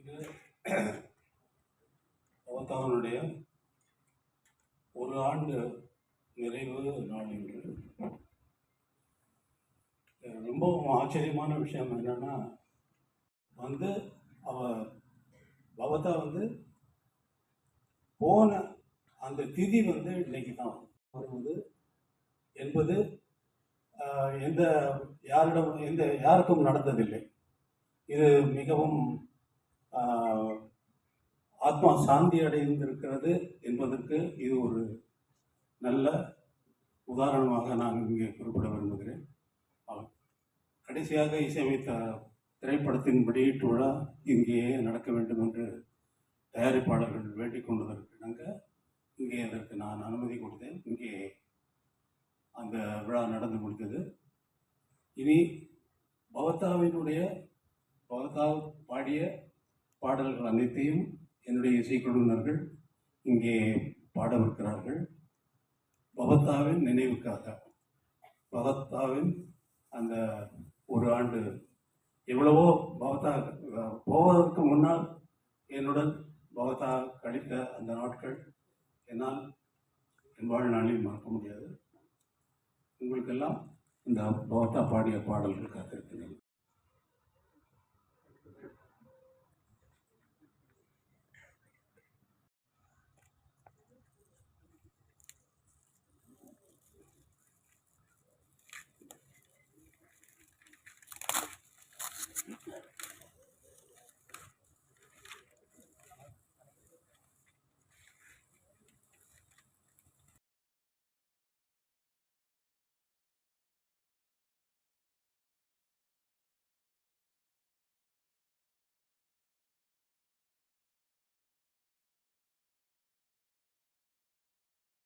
இது அவதாரனுடைய ஒரு ஆண்டு நிறைவு நாள் என்று. ரொம்பவும் ஆச்சரியமான விஷயம் என்னன்னா வந்து அவ பவதா வந்து போன அந்த திதி வந்து இன்னைக்கு தான். வருவது என்பது எந்த யாரிடம் எந்த யாருக்கும் நடந்ததில்லை. இது மிகவும் ஆத்மா சாந்தி அடைந்திருக்கிறது என்பதற்கு இது ஒரு நல்ல உதாரணமாக நான் இங்கே குறிப்பிட விரும்புகிறேன். கடைசியாக இசையமைத்த திரைப்படத்தின் வெளியீட்டு விழா இங்கேயே நடக்க வேண்டும் என்று தயாரிப்பாளர்கள் வேண்டிக் கொண்டதற்கு இணங்க இங்கே அதற்கு நான் அனுமதி கொடுத்தேன். இங்கே அந்த விழா நடந்து முடிந்தது. இனி பவதாவினுடைய பவதா பாடிய பாடல்கள் அனைத்தையும் என்னுடைய இசைக்குழுவினர்கள் இங்கே பாடவிருக்கிறார்கள் பவத்தாவின் நினைவுக்காக பவத்தாவின் அந்த ஒரு ஆண்டு எவ்வளவோ பவதா போவதற்கு முன்னால் என்னுடன் பவதா கழித்த அந்த நாட்கள் என்னால் என் வாழ்நாளில் மறக்க முடியாது. உங்களுக்கெல்லாம் இந்த பவதா பாடிய பாடல்கள் காத்திருக்கிறது.